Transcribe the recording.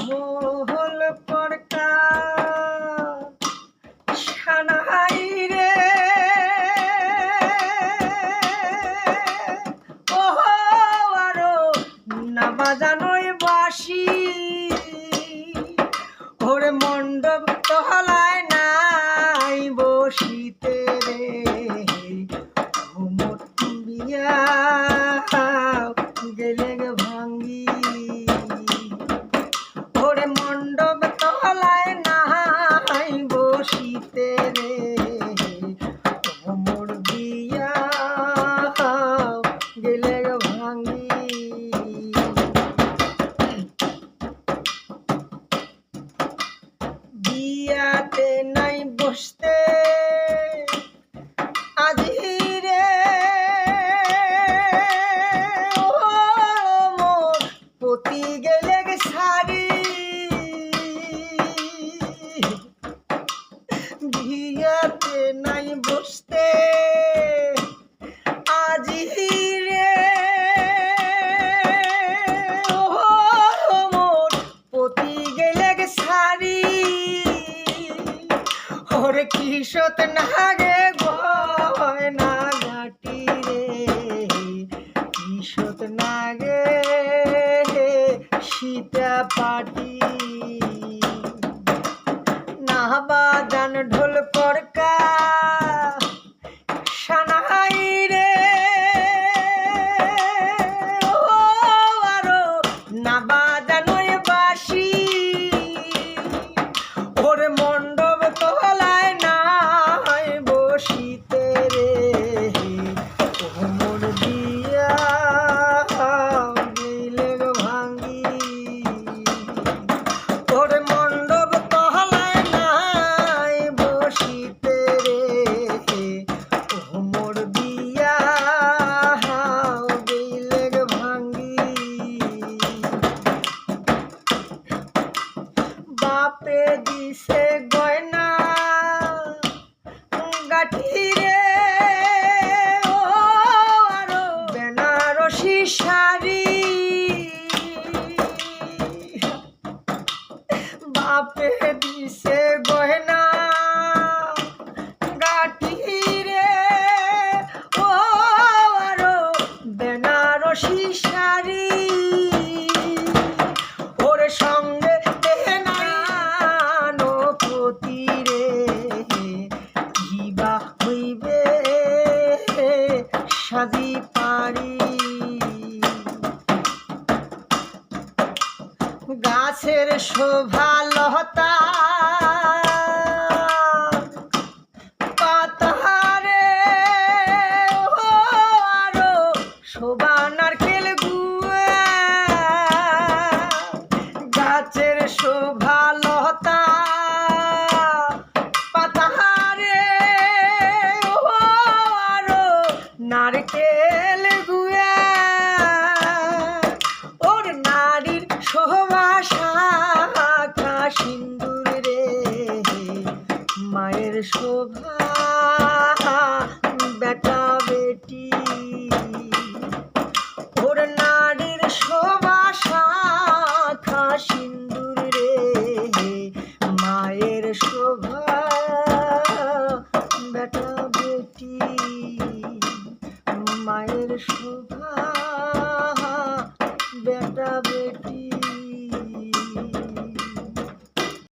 ঢোল পরকা সানাই রে। ও আরও না বাজানোই বাসি ওরে মণ্ডপ তহলায় নাই বসিতে রে। ঘুমট বিয়া গেলে বিয়াতে নাই বসতে। আজি রে পতি গেলে সারি বিয়াতে নাই বসতে। ওরে কিশত নাগে গয়না ঘাটি রে? দিছে গয়না গাঠি রে ও আরও বেনারসি শাড়ি। বাপে পারি। গাছের শোভা আরও শোভা নারকেল গুয়া ওর নারীর শাখা সিন্দুর রে মায়ের শোভা। শোভা বেটা